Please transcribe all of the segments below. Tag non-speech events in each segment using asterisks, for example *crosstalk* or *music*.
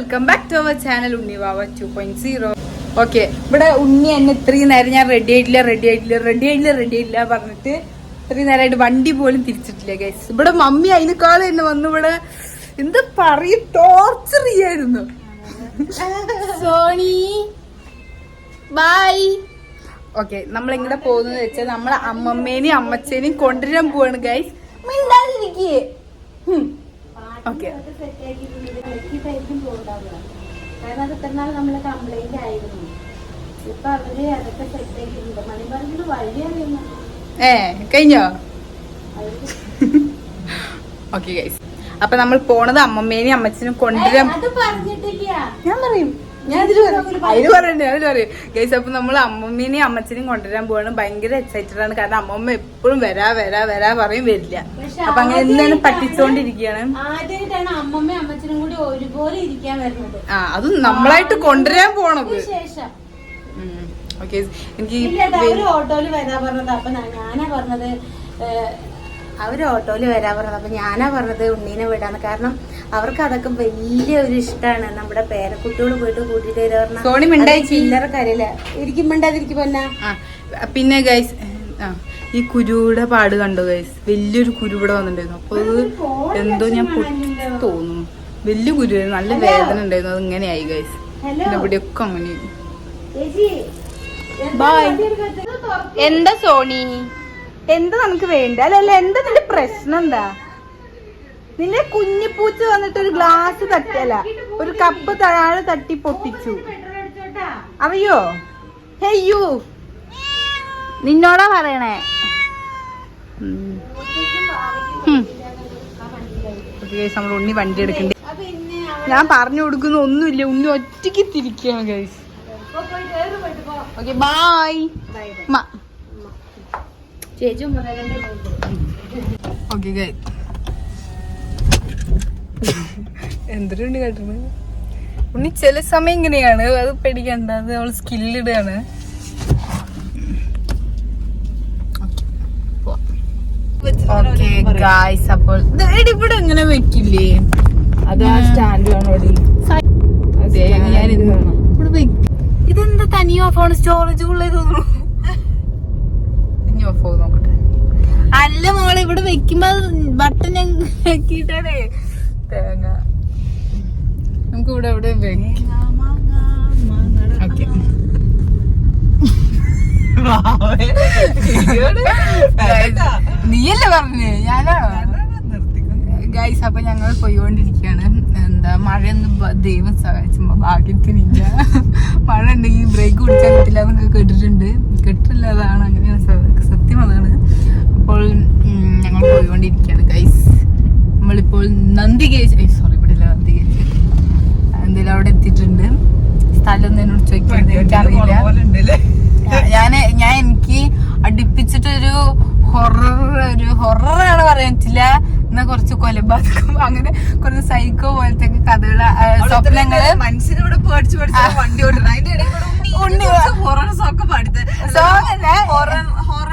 Welcome back to our channel Unni Vava two point zero okay ഇവിടെ ഉണ്ണി എന്നെ ഇത്രയും നേരം ഞാൻ റെഡി ആയിട്ടില്ല റെഡി ആയിട്ടില്ല റെഡി ആയിട്ടില്ല റെഡി ആയിട്ടില്ല പറഞ്ഞിട്ട് ഇത്രയും നേരമായിട്ട് വണ്ടി പോലും തിരിച്ചിട്ടില്ല ഗൈസ് ഇവിടെ മമ്മി അതിനേക്കാൾ തന്നെ വന്ന് ഇവിടെ എന്ത് പറയും? ടോർച്ചർ ചെയ്യായിരുന്നു. സോണി ബൈ ഓക്കെ നമ്മൾ എങ്ങനെ പോകുന്നത് വെച്ചാൽ നമ്മളെ അമ്മമ്മേനെയും അമ്മച്ചേനെയും കൊണ്ടുവരാൻ പോവാണ് ഗൈസ് മിണ്ടാതിരിക്കേ. കാരണം അത് നമ്മൾ കംപ്ലൈന്റ് ആയിരുന്നു. ഇപ്പൊ അവർ അതൊക്കെ സെറ്റ് ആക്കിയിട്ടുണ്ട് മണിപ്പറമ്പിൽ വഴി അറിയുന്നു ഏ കഴിഞ്ഞോ? ഓക്കെ ഗൈസ് അപ്പൊ നമ്മൾ പോണത് അമ്മമ്മേനെയും അമ്മച്ചനും കൊണ്ടുവരാൻ പറഞ്ഞിട്ടില്ല. ഞാൻ പറയും. ഞാൻ അതിൽ പറയണ്ടേ അതിന് പറയും ഗൈസ് അപ്പൊ നമ്മൾ അമ്മമ്മേനെയും അമ്മച്ചനെയും കൊണ്ടുവരാൻ പോവാണ്. ഭയങ്കര എക്സൈറ്റഡ് ആണ്. കാരണം അമ്മമ്മ എപ്പോഴും വരാ വരാ വരാ പറയും വരില്ല. അപ്പൊ അങ്ങനെ എന്താണ് പറ്റിച്ചോണ്ടിരിക്കുകയാണ് ആദ്യമായിട്ടാണ് അമ്മമ്മയും അമ്മച്ചനും കൂടി ഒരുപോലെ ഇരിക്കാൻ വരുന്നത്. ആ അത് നമ്മളായിട്ട് കൊണ്ടുവരാൻ പോണത്. അതിന് ശേഷം. ഓക്കെ എനിക്ക് ഓട്ടോയിൽ വരാ പറഞ്ഞത്. അപ്പൊ ഞാനാ പറഞ്ഞത് ഏഹ്, ഓട്ടോയിൽ വരാൻ വരാ പറഞ്ഞത്. അപ്പം ഞാനാ പറഞ്ഞത് ഉണ്ണീനെ വിടാന്ന്. കാരണം അവർക്ക് അതൊക്കെ വലിയ ഒരു ഇഷ്ടമാണ് നമ്മുടെ പേരക്കുട്ടിയോട് പോയിട്ട് കൂട്ടിട്ട് വരാ ചില്ലറ കാര്യമില്ല ഇരിക്കുമ്പോണ്ടാതിരിക്കും പൊന്നാ. ആ പിന്നെ ഗൈസ് ആ ഈ കുരുവിടെ പാട് കണ്ടു ഗൈസ് വലിയൊരു കുരുവിടെ വന്നിട്ടുണ്ടായിരുന്നു. അപ്പൊ അത് എന്തോ ഞാൻ തോന്നുന്നു. വലിയ കുരു നല്ല വേദന ഉണ്ടായിരുന്നു. അത് ഇങ്ങനെയായി ഗൈസ് ഇവിടെയൊക്കെ അങ്ങനെ. എന്താ സോണി? എന്താ നമുക്ക് വേണ്ട? അല്ലല്ല എന്താ നിന്റെ പ്രശ്നം എന്താ? നിന്റെ കുഞ്ഞിപ്പൂച്ച വന്നിട്ട് ഒരു ഗ്ലാസ് തട്ടിയല്ല ഒരു കപ്പ് താഴെ തട്ടി പൊട്ടിച്ചു. അറിയോ ഹെയ്യൂ നിന്നോടാ പറയണേ. നമ്മൾ ഉണ്ണി വണ്ടി എടുക്കണ്ടേ? ഞാൻ പറഞ്ഞു കൊടുക്കുന്ന ഒന്നുമില്ല ഉണ്ണി ഒറ്റയ്ക്ക് തിരിക്കുകയാണ് guys okay bye bye okay guy എന്തൊരുണ്ട് കേട്ടത്? ഉണ്ണി ചില സമയം ഇങ്ങനെയാണ്. അത് പേടിക്കണ്ട. അത് അവൾ സ്കില്ലിടുകയാണ് ഓക്കെ ഗായ്സ് അപ്പോൾ ഇത് എടി ഇവിടെ എങ്ങനെ വെക്കില്ലേ? അത് ആ സ്റ്റാൻഡ് ഞാൻ ഇതെന്താ തനിയോ ഫോൺ സ്റ്റോറേജ് ഉള്ളത് തോന്നുന്നു ഇനി ഓഫ് ആവും നോക്കട്ടെ അല്ല മോളെ ഇവിടെ വെക്കുമ്പോ ബട്ടൺ ഞാൻ വെക്കിട്ടാണേ തേങ്ങ. നമുക്ക് ഇവിടെ എവിടെ നീയല്ലേ പറഞ്ഞു? ഞാനാ. ഗൈസ് അപ്പൊ ഞങ്ങൾ പോയിക്കൊണ്ടിരിക്കുകയാണ്. എന്താ മഴയൊന്നും ദൈവം സഹായിച്ചുമ്പോ ഭാഗ്യത്തിനില്ല മഴ ഉണ്ടെങ്കിൽ ബ്രേക്ക് കുടിക്കാൻ പറ്റില്ല എന്നൊക്കെ കേട്ടിട്ടുണ്ട്. കേട്ടിട്ടില്ല അതാണ് അങ്ങനെയാണ് സത്യം അതാണ്. ഉം, ഞങ്ങൾ പോയിക്കൊണ്ടിരിക്കുകയാണ് ഗൈസ് നമ്മളിപ്പോൾ നന്ദികേജ് സോറി ഇവിടെ ഇല്ല നന്ദികേജ് എന്തായാലും അവിടെ എത്തിയിട്ടുണ്ട്. സ്ഥലം എന്നോട് ചോദിക്കുന്നത് എനിക്കറിയില്ല. ഞാൻ ഞാൻ എനിക്ക് അടുപ്പിച്ചിട്ടൊരു ഹൊറർ ഒരു ഹൊററാണ് പറയാൻ പറ്റില്ല. എന്നാ കുറച്ച് കൊലപാതകം അങ്ങനെ കുറച്ച് സൈക്കോ പോലത്തെ കഥകൾ സ്വപ്നങ്ങൾ. മനസ്സിനോട് പേടിച്ച് പേടിച്ച് വണ്ടി ഓടുന്നത് അതിന്റെ ഇടയിൽ ഹൊറർ സോക്ക് പഠിത്തം ഹൊറർ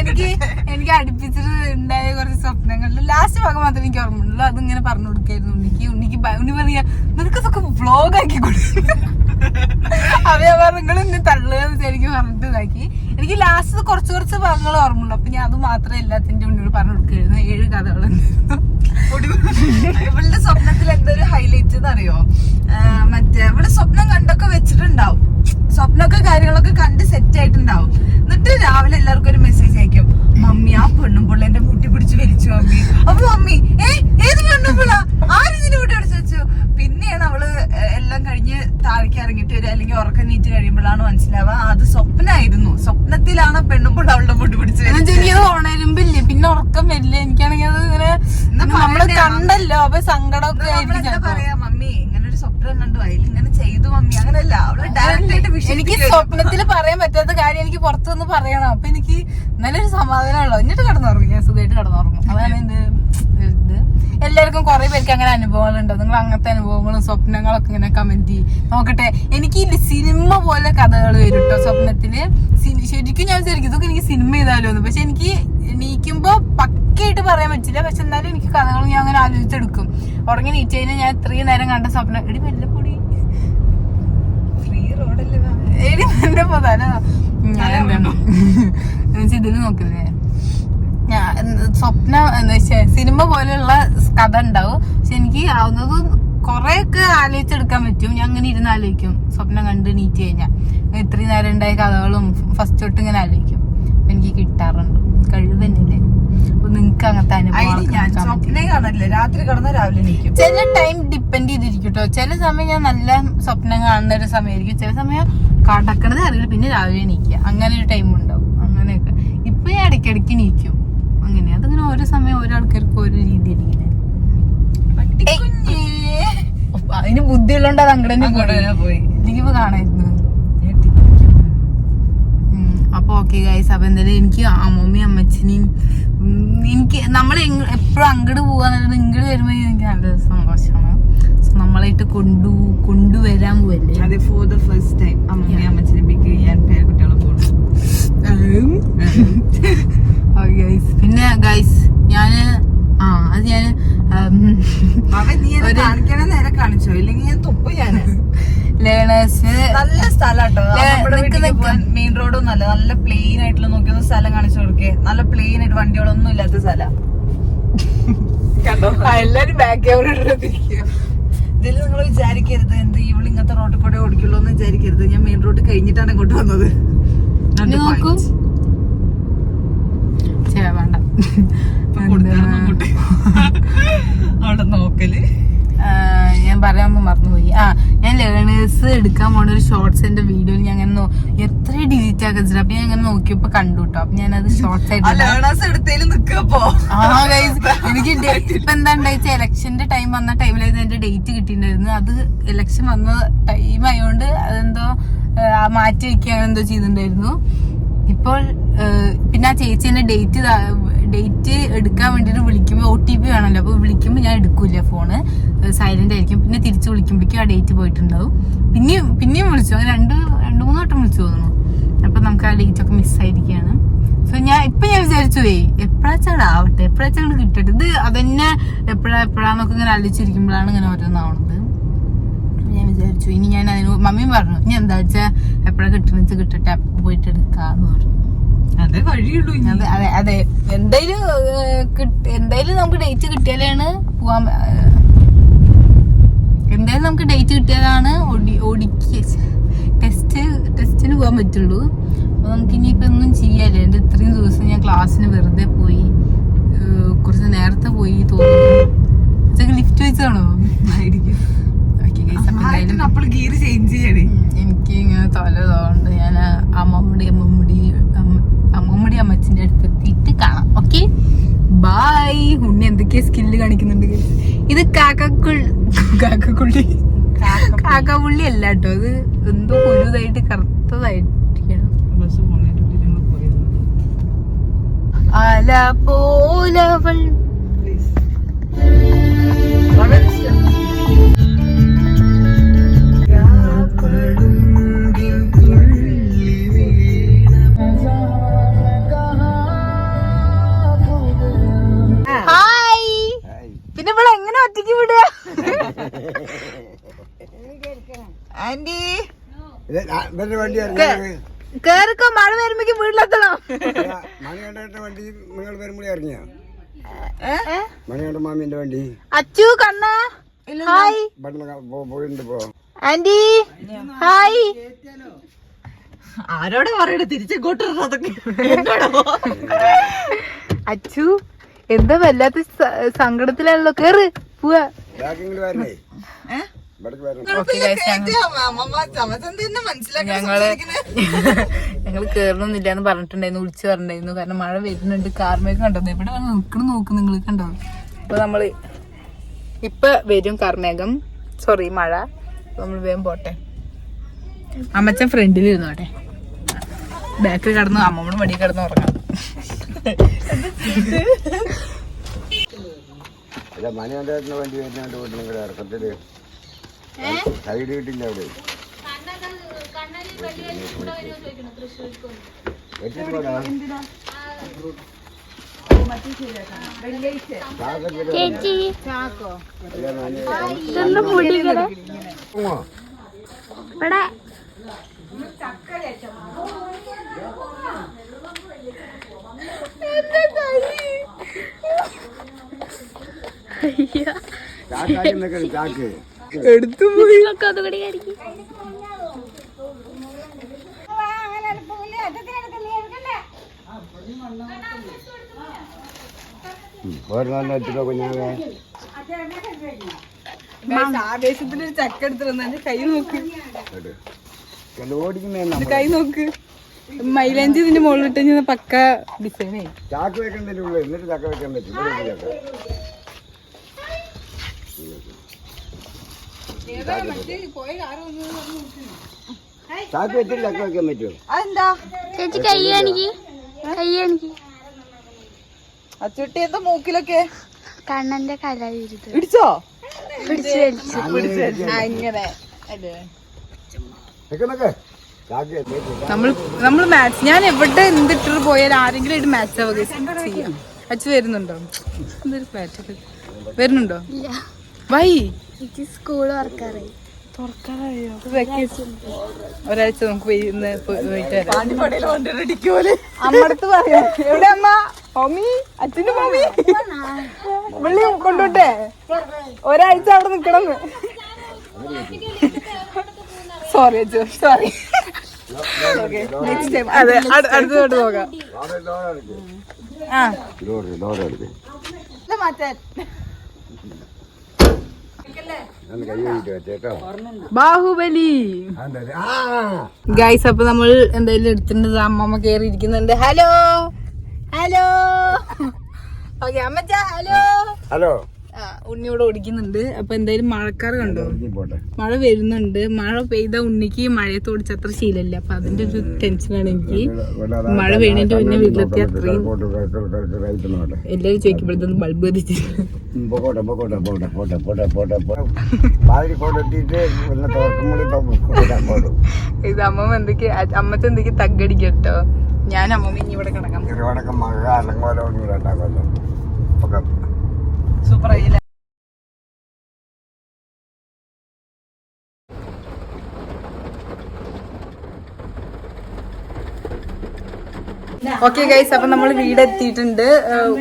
എനിക്ക് എനിക്ക് അടുപ്പിച്ചിട്ട് ഉണ്ടായ കുറച്ച് സ്വപ്നങ്ങളിൽ ലാസ്റ്റ് ഭാഗം മാത്രമേ എനിക്ക് ഓർമ്മയുള്ളൂ. അതിങ്ങനെ പറഞ്ഞു കൊടുക്കായിരുന്നു ഉണ്ണിക്ക്. ഉണ്ണിക്ക് ഉണ്ണി പറയാ നിനക്ക് ഇതൊക്കെ വ്ലോഗ് ആക്കി കൊടുക്കും അവർ നിങ്ങൾ എന്നെ തള്ളുക എനിക്ക് പറഞ്ഞിട്ട് ഇതാക്കി. എനിക്ക് ലാസ്റ്റ് കുറച്ച് കുറച്ച് ഭാഗങ്ങൾ ഓർമ്മയുള്ളൂ. അപ്പൊ ഞാൻ അത് മാത്രമേ എല്ലാത്തിന്റെ ഉണ്ണിയോട് പറഞ്ഞു കൊടുക്കായിരുന്നു ഏഴ് കഥകളുണ്ടായിരുന്നു. ഇവളുടെ സ്വപ്നത്തിൽ എന്തൊരു ഹൈലൈറ്റ് എന്നറിയോ? മറ്റേ ഇവിടെ സ്വപ്നം കണ്ടൊക്കെ വെച്ചിട്ടുണ്ടാവും. സ്വപ്നമൊക്കെ കാര്യങ്ങളൊക്കെ കണ്ട് സെറ്റ് ആയിട്ടുണ്ടാവും. എന്നിട്ട് രാവിലെ എല്ലാവർക്കും ഒരു മെസ്സേജ് അയക്കും. മമ്മി ആ പെണ്ണും പിള്ള എന്റെ മുട്ടി പിടിച്ച് വലിച്ചു മമ്മി. അപ്പൊ മമ്മി ഏ ഏത് പെണ്ണും പിള്ള? ആരും മുട്ടി പിടിച്ച് വെച്ചു പിന്നെയാണ് അവൾ എല്ലാം കഴിഞ്ഞ് താഴേക്ക് ഇറങ്ങിയിട്ട് വരിക. അല്ലെങ്കിൽ ഉറക്കം നീറ്റ് കഴിയുമ്പോഴാണ് മനസ്സിലാവുക. അത് സ്വപ്നമായിരുന്നു സ്വപ്നത്തിലാണ് പെണ്ണും പിള്ള അവളുടെ മുട്ടി പിടിച്ച് പിന്നെ ഉറക്കം വരില്ല എനിക്കാണെങ്കിൽ അത് ഇങ്ങനെ എന്നാ നമ്മൾ പറയണ്ടേ, കണ്ടല്ലോ. അപ്പൊ സങ്കടമൊക്കെ ആയിരിക്കും പറയാ മമ്മി ഇങ്ങനെ ഒരു സ്വപ്നം കണ്ടു. അതിൽ ഇങ്ങനെ ചെയ്തു മമ്മി. അങ്ങനല്ല. അവൾ ഡയറക്റ്റ് ആയിട്ട് എനിക്ക് സ്വപ്നത്തിൽ പറയാൻ പറ്റാത്ത കാര്യം എനിക്ക് പുറത്തുനിന്ന് പറയണം. അപ്പൊ എനിക്ക് നല്ലൊരു സമാധാനമുള്ളൂ എന്നിട്ട് കടന്നുറങ്ങും. ഞാൻ സുഖമായിട്ട് കടന്നുറങ്ങും. അതാണ് എന്റെ ഇത്. എല്ലാവർക്കും കുറെ പേർക്ക് അങ്ങനെ അനുഭവങ്ങൾ ഉണ്ടോ നിങ്ങൾ അങ്ങനത്തെ അനുഭവങ്ങളും സ്വപ്നങ്ങളൊക്കെ ഇങ്ങനെ കമന്റ് ചെയ്യും. നോക്കട്ടെ. എനിക്ക് സിനിമ പോലെ കഥകൾ വരും കേട്ടോ സ്വപ്നത്തിൽ. ശരിക്കും ഞാൻ ശരിക്കും ഇതൊക്കെ എനിക്ക് സിനിമ ചെയ്താലോന്ന് പക്ഷെ എനിക്ക് എണീക്കുമ്പോ പക്ക പക്കയായിട്ട് പറയാൻ പറ്റില്ല. പക്ഷെ എന്നാലും എനിക്ക് കഥകൾ ഞാൻ അങ്ങനെ ആലോചിച്ചെടുക്കും. ഉറങ്ങി നീറ്റ് കഴിഞ്ഞാൽ ഞാൻ ഇത്രയും നേരം കണ്ട സ്വപ്നം എടി മെല്ലപ്പൊടി ഫ്രീ റോഡല്ലേ എടി എന്റെ പ്രധാന ഞാൻ എന്താണ് ഇതിൽ നോക്കില്ലേ? ഞാൻ എന്ത് സ്വപ്നം എന്ന് വെച്ചാൽ സിനിമ പോലെയുള്ള കഥ ഉണ്ടാവും. പക്ഷെ എനിക്ക് ആവുന്നത് കൊറേയൊക്കെ ആലോചിച്ചെടുക്കാൻ പറ്റും. ഞാൻ അങ്ങനെ ഇരുന്ന് ആലോചിക്കും. സ്വപ്നം കണ്ട് നീറ്റ് കഴിഞ്ഞാൽ ഇത്രയും നേരം ഉണ്ടായ കഥകളും ഫസ്റ്റ് തൊട്ട് ഇങ്ങനെ ആലോചിക്കും. എനിക്ക് കിട്ടാറുണ്ട്. കഴിവ് അപ്പൊ നിങ്ങക്ക് അങ്ങനത്തെ അനുഭവം രാത്രി കിടന്ന രാവിലെ എണീക്കും. ചില ടൈം ഡിപ്പെൻഡ് ചെയ്തിരിക്കും കേട്ടോ ചില സമയം ഞാൻ നല്ല സ്വപ്നം കാണുന്ന ഒരു സമയമായിരിക്കും. ചില സമയം കടക്കണത് അറിയില്ല. പിന്നെ രാവിലെ എണീക്കുക. അങ്ങനെ ഒരു ടൈം ഉണ്ടാവും. അങ്ങനെയൊക്കെ. ഇപ്പൊ ഞാൻ ഇടയ്ക്കിടയ്ക്ക് എണീക്കും. അങ്ങനെ. അതിങ്ങനെ ഓരോ സമയം ഓരോ ആൾക്കാർക്ക് ഓരോ രീതി പട്ടിക്കുഞ്ഞേ. അതിന് ബുദ്ധിയുള്ളതുകൊണ്ട് അത് അങ്ങോട്ട് പോയി. എനിക്കിപ്പോ കാണായിരുന്നു ഞെട്ടി. ഉം. അപ്പൊ ഓക്കെ ഗൈസ് അപ്പൊ എന്തായാലും എനിക്ക് അമ്മമ്മയും അമ്മച്ചിനെയും എനിക്ക് നമ്മൾ എപ്പോഴും അങ്ങോട്ട് പോവാന്നുള്ളത് ഇങ്ങോട്ട് വരുമ്പോ എനിക്ക് നല്ല സന്തോഷമാണ്. നമ്മളായിട്ട് കൊണ്ടു കൊണ്ടുവരാൻ പോവല്ലേ? അതെ ഫോർ ദ ഫസ്റ്റ് ടൈം അമ്മമ്മ അമ്മച്ചനെ പിക്ക് ചെയ്യാൻ പേരക്കുട്ടികളെ പോകും ഓക്കെ ഗൈസ് പിന്നെ ഗൈസ് ഞാൻ ആ അത് ഞാൻ അവൻ നീ കാണിക്കണ നേരെ കാണിച്ചോ? ഇല്ലെങ്കിൽ ഞാൻ തുപ്പ് ഞാൻ. *laughs* ലേണേഴ്സ് നല്ല സ്ഥലാട്ടോ. നിക്ക് നിക്ക്. മെയിൻ റോഡൊന്നും നല്ല നല്ല പ്ലെയിൻ ആയിട്ടുള്ള നോക്കിയൊന്ന് സ്ഥലം കാണിച്ചു കൊടുക്കേ. നല്ല പ്ലെയിൻ ആയിട്ട് വണ്ടികളൊന്നും ഇല്ലാത്ത സ്ഥലം. എല്ലാരും ബാക്ക് ഇതിൽ നിങ്ങൾ വിചാരിക്കരുത് എന്ത് ഇവിടെ ഇങ്ങനത്തെ റോഡിൽ കൂടെ ഓടിക്കുള്ളൂ എന്ന് വിചാരിക്കരുത്. ഞാൻ മെയിൻ റോഡ് കഴിഞ്ഞിട്ടാണ് ഇങ്ങോട്ട് വന്നത്. നോക്കൂ. വേണ്ട. *laughs* അവിടെ നോക്കൽ. ഞാൻ പറയാൻ മറന്നുപോയി. ആ ഞാൻ ലേണേഴ്സ് എടുക്കാൻ പോണ ഒരു ഷോർട്സ് എന്റെ വീഡിയോയിൽ ഞാൻ അങ്ങനെ എത്ര ഡിജിറ്റ് ആക്കി വെച്ചിട്ട് അപ്പൊ ഞാൻ അങ്ങനെ നോക്കിയപ്പോ കണ്ടു കേട്ടോ അപ്പൊ ഞാൻ അത് ഷോർട്സ് ആയിട്ട് എനിക്ക് ഡേറ്റ് ഇപ്പൊ എന്താ ഉണ്ടായിച്ച? ഇലക്ഷന്റെ ടൈം വന്ന ടൈമിലായിരുന്നു എന്റെ ഡേറ്റ് കിട്ടിയിട്ടുണ്ടായിരുന്നു അത് ഇലക്ഷൻ വന്ന ടൈം ആയതുകൊണ്ട് അതെന്തോ മാറ്റി വെക്കുക എന്തോ ചെയ്തിട്ടുണ്ടായിരുന്നു. ഇപ്പോൾ പിന്നെ ആ ചേച്ചി എന്നെ ഡേറ്റ് ഡേറ്റ് എടുക്കാൻ വേണ്ടിട്ട് വിളിക്കുമ്പോൾ ഒ ടി പി വേണമല്ലോ അപ്പൊ വിളിക്കുമ്പോൾ ഞാൻ എടുക്കൂല ഫോണ് സൈലന്റ് ആയിരിക്കും. പിന്നെ തിരിച്ചു വിളിക്കുമ്പോഴേക്കും ആ ഡേറ്റ് പോയിട്ടുണ്ടാവും. പിന്നെയും പിന്നെയും വിളിച്ചു. രണ്ട് രണ്ട് മൂന്ന് വട്ടം വിളിച്ചു തോന്നുന്നു. അപ്പൊ നമുക്ക് ആ ഡേറ്റ് ഒക്കെ മിസ്സായിരിക്കുകയാണ് സോ ഞാൻ ഇപ്പൊ ഞാൻ വിചാരിച്ചു പോയി എപ്പോഴാച്ചാടാ ആവട്ടെ? എപ്പോഴാച്ചാ കിട്ടട്ടെ? ഇത് അതന്നെ എപ്പോഴാ എപ്പോഴാന്നൊക്കെ ഇങ്ങനെ ആലോചിച്ചിരിക്കുമ്പോഴാണ് ഇങ്ങനെ ഓരോന്നാവണത്. ഞാൻ വിചാരിച്ചു ഇനി ഞാൻ അതിന് മമ്മിയും പറഞ്ഞു ഇനി എന്താ വെച്ചാ എപ്പോഴാ വെച്ചാൽ കിട്ടട്ടെ അപ്പൊ പോയിട്ട് എടുക്കാന്ന് പറഞ്ഞു. അതെ വഴിയുള്ളൂ ഇനി. അതെ അതെ അതെ. എന്തായാലും എന്തായാലും നമുക്ക് ഡേറ്റ് കിട്ടിയാലാണ് പോവാൻ എന്തായാലും നമുക്ക് ഡേറ്റ് കിട്ടിയതാണ് ഓടി ഓടിക്ക. ടെസ്റ്റ് ടെസ്റ്റിന് പോകാൻ പറ്റുള്ളൂ. അപ്പൊ നമുക്ക് ഇനിയിപ്പോൾ ഒന്നും ചെയ്യാല്ലേ എന്റെ ഇത്രയും ദിവസം ഞാൻ ക്ലാസ്സിന് വെറുതെ പോയി. കുറച്ച് നേരത്തെ പോയി തോന്നുന്നു. ലിഫ്റ്റ് വെച്ചാണോ? ആയിരിക്കും. എന്തായാലും അപ്പോൾ ചേഞ്ച് ചെയ്യണേ എനിക്ക് ഇങ്ങനെ തോന്നുന്നുണ്ട് ഞാൻ അമ്മമ്മടി അമ്മമ്മടി അമ്മ- അമ്മമ്മടി അമ്മച്ചിന്റെ അടുത്ത് എത്തിയിട്ട് കാണാം. ഓക്കെ? ബായ് ഉണ്ണി എന്തൊക്കെയാ സ്കില്ല് കാണിക്കുന്നുണ്ട്. ഇത് കാക്കക്കുൾ കാക്കക്കുള്ളി. കാക്കപ്പുള്ളി. അല്ല കേട്ടോ ഇത് എന്തോ കുരുതായിട്ട് കറുത്തതായിട്ടിരിക്കണം അല പോലവൾ. വളരെ ഇവരുടെ വണ്ടി ഇറങ്ങി കേറിക്കോ മഴ വരുമ്പോഴേക്ക് വീട്ടിലെത്തണം? മണികണ്ഠന്റെ വണ്ടി നിങ്ങൾ വരുമ്പോഴേ ഇറങ്ങിയ മണികണ്ഠ മാമിന്റെ വണ്ടി. അച്ചു കണ്ണ. ഹായ്. പോയിട്ടുണ്ട് പോ. ആന്റി. ഹായ്. ആരോടെ പറയണേ? തിരിച്ചെങ്ങോട്ട് അതൊക്കെ. അച്ചു എന്താ വല്ലാത്ത സങ്കടത്തിലാണല്ലോ? കേറ് പോവാ. ഞങ്ങൾ *laughs* ഞങ്ങൾ കേറണമെന്നില്ല എന്ന് പറഞ്ഞിട്ടുണ്ടായിരുന്നു വിളിച്ചു പറഞ്ഞിട്ടുണ്ടായിരുന്നു. കാരണം മഴ വരുന്നുണ്ട് കാർമേഘം കണ്ടോ? എവിടെ വന്ന് നിൽക്കണം നോക്ക് നിങ്ങൾ കണ്ടോ? അപ്പൊ നമ്മൾ ഇപ്പൊ വരും കാർമേഘം. സോറി മഴ. നമ്മൾ വേഗം പോട്ടെ. അമ്മച്ചൻ ഫ്രണ്ടിൽ ഇരുന്നോട്ടെ ബാക്കിൽ കിടന്നു അമ്മമ്മയുടെ മടി കിടന്ന് ഉറങ്ങാം മണി മണികണ്ഠന്റെ വണ്ടി വരുന്നോണ്ട് വീട്ടിലും കൂടെ ഇറക്കത്തിൽ. സൈഡ് കിട്ടില്ല അവിടെ. ചേച്ചി ഇവിടെ ചാക്ക്. എടുത്തു പോയി ഒരു ചക്ക എടുത്തിരുന്നെ. കൈ നോക്ക്. ഓടിക്കുന്നേ നമ്മൾ കൈ നോക്ക്. മൈലാഞ്ചി ഇതിന്റെ മുകളിലിട്ട് പക്ക ഡിസൈനേ ചാക്ക് വെക്കണ്ടല്ലേ ഉള്ളു. എന്നിട്ട് ചക്ക വെക്കാൻ പറ്റും ഇവിടെ ഒരു ചക്ക വെച്ചിട്ട് ചക്ക വെക്കാൻ പറ്റുമോ? അതെന്താ? ചേച്ചി കൈ കാണിക്ക്. കൈ കാണിക്ക്. അച്ചുട്ടി എന്താ മൂക്കിലൊക്കെ? കണ്ണന്റെ കല പിടിച്ചു? അങ്ങനെ നമ്മൾ നമ്മൾ മാച്ച് ഞാൻ എവിടെ എന്തിട്ട് പോയാൽ ആരെങ്കിലും ഒരു മാച്ച് ആവുക ചെയ്യാം. അച്ഛൻ വരുന്നുണ്ടോ? എന്തൊരു മാച്ച് വരുന്നുണ്ടോ? ഇല്ല. വൈ. സ്കൂൾ ഒരാഴ്ച നമുക്ക് പോയി ഇന്ന് പോയി- പോയിട്ട് അമ്മടുത്ത് പറയാം? എവിടെ അമ്മ? മമ്മി? അച്ഛന്റെ മമ്മി? വിളി കൊണ്ടോട്ടെ. ഒരാഴ്ച അവിടെ നിക്കണം സോറി അച്ഛൻ സോറി നെക്സ്റ്റ് ടൈം അതെ അടു- അടുത്തതോട്ട് നോക്കാം ആ. മാറ്റാൻ ഞാൻ കൈ കഴിഞ്ഞിട്ട് വെച്ചേട്ടോ ബാഹുബലി. ഗൈസ് അപ്പൊ നമ്മൾ എന്തായാലും എടുത്തിട്ടുണ്ട്. അമ്മമ്മ കേറി ഇരിക്കുന്നുണ്ട് ഹലോ. ഹലോ. ഓക്കെ അമ്മച്ച ഹലോ. ഹലോ. ഉണ്ണിയോടെ ഓടിക്കുന്നുണ്ട്. അപ്പൊ എന്തായാലും മഴക്കാർ കണ്ടോ? മഴ വരുന്നുണ്ട്. മഴ പെയ്ത ഉണ്ണിക്ക് മഴയത്ത് ഓടിച്ച അത്ര ശീലമില്ല അപ്പൊ അതിന്റെ ഒരു ടെൻഷനാണ് എനിക്ക്. മഴ പെയ്യണതിന്റെ മുന്നേ വീട്ടിലെത്തി അത്രയും എല്ലാരും ചോദിക്കുമ്പോഴത്തേക്കും ബൾബ് കത്തിച്ചിട്ട് പിന്നെ ഇത് അമ്മ എന്തൊക്കെ അമ്മച്ച എന്തൊക്കെ തగ్గടിക്കട്ടോ ഞാൻ അമ്മ ഇനി ഇവിടെ കിടക്കാം ഇറവണക്ക മഴ അല്ലെങ്കിൽ ഒന്നും ഉണ്ടാക്കുമല്ലോ ഒക്കെ സൂപ്പർ ആയില്ലേ ഓക്കെ ഗൈസ് അപ്പൊ നമ്മൾ വീട് എത്തിയിട്ടുണ്ട്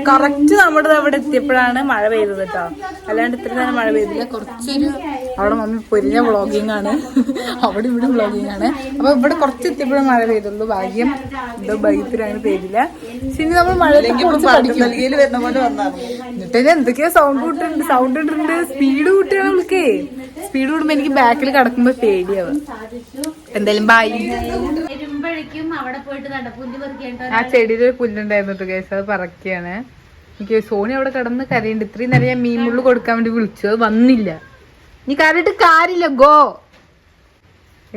കറക്റ്റ് നമ്മുടെ അവിടെ എത്തിയപ്പോഴാണ് മഴ പെയ്തത് കേട്ടോ. അല്ലാണ്ട് ഇത്ര നേരം മഴ പെയ്തില്ല. കുറച്ചൊരു അവിടെ മമ്മി പൊരിഞ്ഞ വ്ളോഗിങ് ആണ്. അവിടെ ഇവിടെ വ്ളോഗിങ് ആണ്. അപ്പൊ ഇവിടെ കുറച്ച് എത്തിയപ്പോഴും മഴ പെയ്തുള്ളൂ. ഭാഗ്യം എന്തോ ബൈപ്പിലാണ് പെയ്തില്ല. പിന്നെ നമ്മൾ മഴ നൽകിയിൽ വരുന്ന പോലെ വന്നാണ് എന്നിട്ട് എന്തൊക്കെയാ സൗണ്ട് കൂട്ടുണ്ട്. സൗണ്ട് ഇട്ടിട്ടുണ്ട്. സ്പീഡ് കൂട്ടിയാണ് സ്പീഡ് കൂടുമ്പോ എനിക്ക് ബാക്കിൽ കിടക്കുമ്പോ പേടിയാവും. എന്തായാലും ബായി വരുമ്പോഴേക്കും അവിടെ പോയിട്ട് പറിക്കേണ്ട ആ ചെടിയിൽ ഒരു പുല്ലുണ്ടായിരുന്നു കേസ് അത് പറക്കുകയാണ് എനിക്ക് സോണി അവിടെ കിടന്ന് കരയുണ്ട് ഇത്രയും നേരം ഞാൻ മീൻ മുള്ളു കൊടുക്കാൻ വേണ്ടി വിളിച്ചു. അത് വന്നില്ല. നീ കരയിട്ട് കാര്യമില്ല. ഗോ.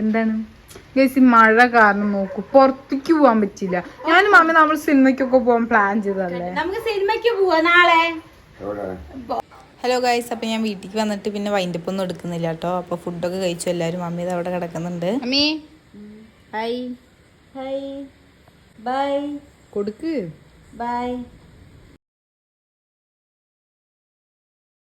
എന്താണ്? ചേച്ചി മഴ കാരണം നോക്കൂ. പുറത്തേക്ക് പോവാൻ പറ്റില്ല ഞാനും മാമ നമ്മൾ സിനിമയ്ക്കൊക്കെ പോകാൻ പ്ലാൻ ചെയ്തതല്ലേ? നമുക്ക് സിനിമയ്ക്ക് പോവാ നാളെ. ഹലോ ഗൈസ് അപ്പം ഞാൻ വീട്ടിലേക്ക് വന്നിട്ട് പിന്നെ വൈൻഡപ്പ് ഒന്നും എടുക്കുന്നില്ല കേട്ടോ. അപ്പോൾ ഫുഡൊക്കെ കഴിച്ചു എല്ലാരും മമ്മി ഇത് അവിടെ കിടക്കുന്നുണ്ട്. മമ്മി ഹൈ ഹൈ ബൈ കൊടുക്ക്. ബൈ